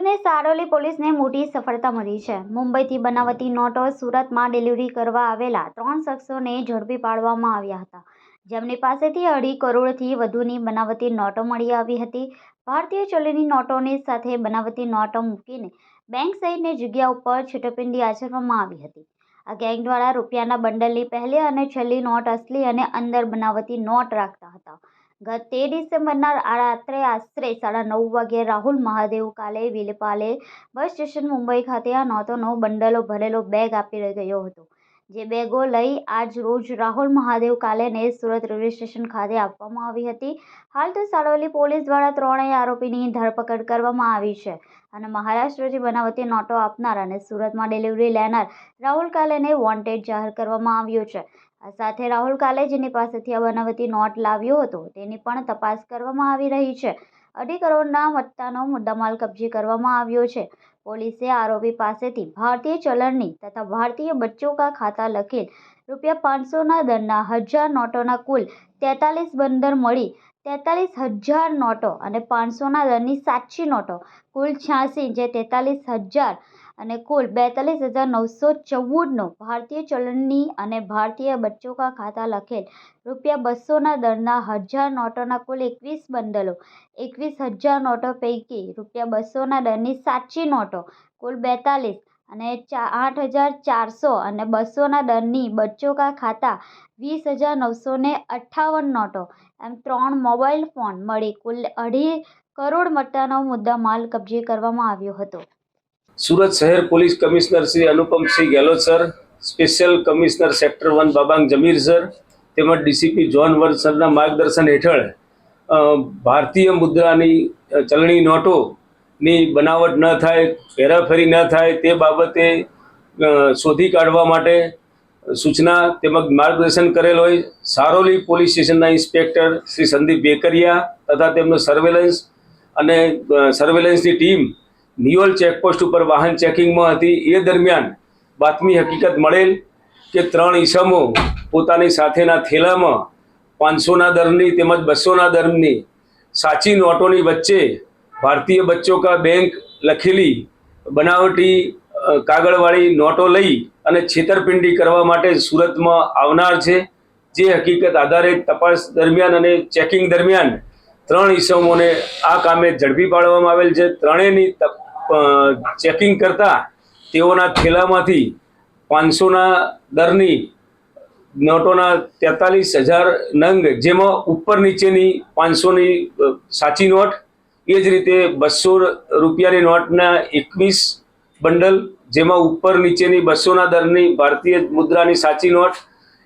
સુરતની સારોલી પોલીસને મોટી સફળતા મળી છે. મુંબઈથી બનાવતી નોટો સુરતમાં ડિલિવરી કરવા આવેલા ત્રણ શખ્સોને ઝડપી પાડવામાં આવ્યા હતા. જેમની પાસેથી અઢી કરોડથી વધુની બનાવતી નોટો મળી આવી હતી. ભારતીય ચલણી નોટોની સાથે બનાવતી નોટો મૂકીને બેંક સહિતની જગ્યા ઉપર છૂટપિંડી આચરવામાં આવી હતી. આ ગેંગ દ્વારા રૂપિયાના બંડલની પહેલી અને છેલ્લી નોટ અસલી અને અંદર બનાવતી નોટ રાખતા હતા. ગત તેર ડિસેમ્બરના રાત્રે આશરે સાડા નવ વાગ્યે રાહુલ મહાદેવ કાલે વિલેપાલે બસ સ્ટેશન મુંબઈ ખાતે આ નોતોનો બંડલો ભરેલો બેગ આપી ગયો હતો. જે બેગો લઈ આજ રોજ રાહુલ મહાદેવ કાલેને સુરત રેલવે સ્ટેશન ખાતે આપવામાં આવી હતી. હાલ તો સારોલી પોલીસ દ્વારા ત્રણેય આરોપીની ધરપકડ કરવામાં આવી છે અને મહારાષ્ટ્રથી બનાવતી નોટો આપનાર અને સુરતમાં ડિલિવરી લેનાર રાહુલ કાલેને વોન્ટેડ જાહેર કરવામાં આવ્યો છે. સાથે રાહુલ કાલે જેની પાસેથી આ બનાવટી નોટ લાવ્યો હતો. તેની પણ તપાસ કરવામાં આવી રહી છે. અઢી કરોડના મત્તાનો મુદ્દામાલ કબજે કરવામાં આવ્યો છે. પોલીસે આરોપી પાસેથી ભારતીય ચલણની તથા ભારતીય બચ્ચો કા ખાતા લખેલ રૂપિયા પાંચસોના દરના હજાર નોટોના કુલ તેતાલીસ બંદર મળી તેતાલીસ હજાર નોટો અને પાંચસોના દરની સાચી નોટો. કુલ છ્યાસી, જે તેતાલીસ હજાર અને કુલ બેતાલીસ હજાર નવસો ચૌદનો ભારતીય ચલણની અને ભારતીય બચ્ચો કા ખાતા લખેલ. રૂપિયા બસોના દરના હજાર નોટોના કુલ એકવીસ બંડલો એકવીસ હજાર નોટો પૈકી રૂપિયા બસોના દરની સાચી નોટો, કુલ બેતાલીસ અને ચા આઠ હજાર ચારસો અને બસોના દરની બચ્ચો કા ખાતા વીસ હજાર નવસો ને અઠ્ઠાવન નોટો. એમ ત્રણ મોબાઈલ ફોન મળી કુલ અઢી કરોડ મટ્ટાનો મુદ્દા માલ કબજે કરવામાં આવ્યો હતો. સુરત શહેર police commissioner Shri Anupamsinh Gehlot sir, special commissioner sector one બાબાંગ Zameer sir, તેમજ ડીસીપી જોન વર્ધ સરના માર્ગદર્શન હેઠળ ભારતીય મુદ્રાની ચલણી નોટોની બનાવટ ન થાય, હેરાફેરી ન થાય તે બાબતે શોધી કાઢવા માટે સૂચના તેમજ માર્ગદર્શન કરેલ હોય. સારોલી પોલીસ સ્ટેશનના ઇન્સ્પેક્ટર શ્રી સંદીપ બેકરિયા તથા તેમનો સર્વેલન્સ અને સર્વેલન્સની ટીમ નિયોલ ચેકપોસ્ટ ઉપર વાહન ચેકિંગમાં હતી. એ દરમિયાન બાતમી હકીકત મળેલ કે ત્રણ ઈસમો પોતાની સાથેના થેલામાં પાંચસોના દરની તેમજ બસોના દરની સાચી નોટોની વચ્ચે ભારતીય બચ્ચો કા બેંક લખેલી બનાવટી કાગળવાળી નોટો લઈ અને છેતરપિંડી કરવા માટે સુરતમાં આવનાર છે. જે હકીકત આધારે તપાસ દરમિયાન અને ચેકિંગ દરમિયાન ત્રણ ઈસમોને આ કામે ઝડપી પાડવામાં આવેલ છે. ત્રણેયની ચેકિંગ કરતા તેઓના થેલામાંથી પાંચસોના દરની નોટોના તેતાલીસ હજાર નંગ, જેમાં ઉપર નીચેની પાંચસોની સાચી નોટ, એ જ રીતે બસો રૂપિયાની નોટના એકવીસ બંડલ, જેમાં ઉપર નીચેની બસોના દરની ભારતીય મુદ્રાની સાચી નોટ,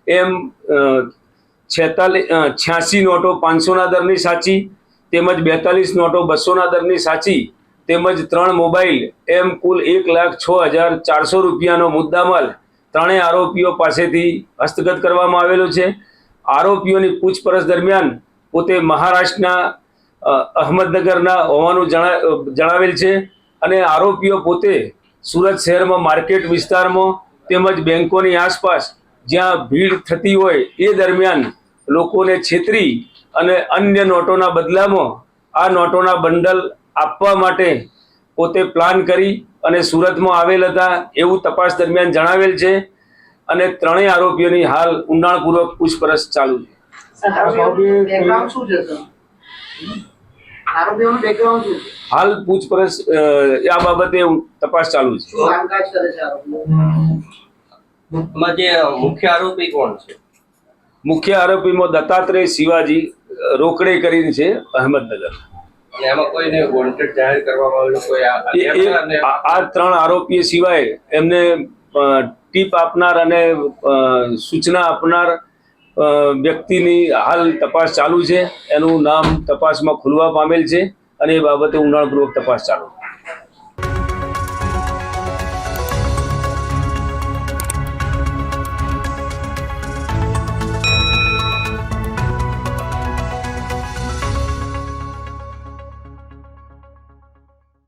એમ છેતાલીસ છ્યાસી નોટો પાંચસોના દરની સાચી, તેમજ બેતાલીસ નોટો બસોના દરની સાચી તેમજ ત્રણ મોબાઈલ, એમ કુલ એક લાખ છ હજાર ચારસો રૂપિયાનો મુદ્દામાલ ત્રણેય આરોપીઓ પાસેથી હસ્તગત કરવામાં આવેલો છે. આરોપીઓની પૂછપરછ દરમિયાન પોતે મહારાષ્ટ્રના અહમદનગરના હોવાનું જણા જણાવેલ છે અને આરોપીઓ પોતે સુરત શહેરમાં માર્કેટ વિસ્તારમાં તેમજ બેંકોની આસપાસ જ્યાં ભીડ થતી હોય એ દરમિયાન લોકોને છેતરી અને અન્ય નોટોના બદલામાં આ નોટોના બંડલ આપવા માટે પોતે પ્લાન કરી અને સુરતમાં આવેલ હતા એવું તપાસ દરમિયાન જણાવેલ છે અને ત્રણેય આરોપીઓની હાલ ઊંડાણપૂર્વક પૂછપરછ ચાલુ છે. આરોપીઓનું બેકગ્રાઉન્ડ શું છે સર? આરોપીઓનું બેકગ્રાઉન્ડ શું છે? હાલ પૂછપરછ આ બાબતે તપાસ ચાલુ છે. શું કામકાજ કરે છે આરોપીઓ? એમાં જે મુખ્ય આરોપી કોણ છે? મુખ્ય આરોપીમાં દત્તાત્રેય શિવાજી રોકડે કરીને છે અહમદનગર. અને એમાં કોઈને વોન્ટેડ જાહેર કરવામાં આવેલું કોઈ આ- ત્રણ આરોપીઓ સિવાય એમને ટીપ આપનાર અને સૂચના આપનાર વ્યક્તિની હાલ તપાસ ચાલુ છે. એનું નામ તપાસમાં ખુલવા પામેલ છે અને એ બાબતે ઊંડાણપૂર્વક તપાસ ચાલુ છે.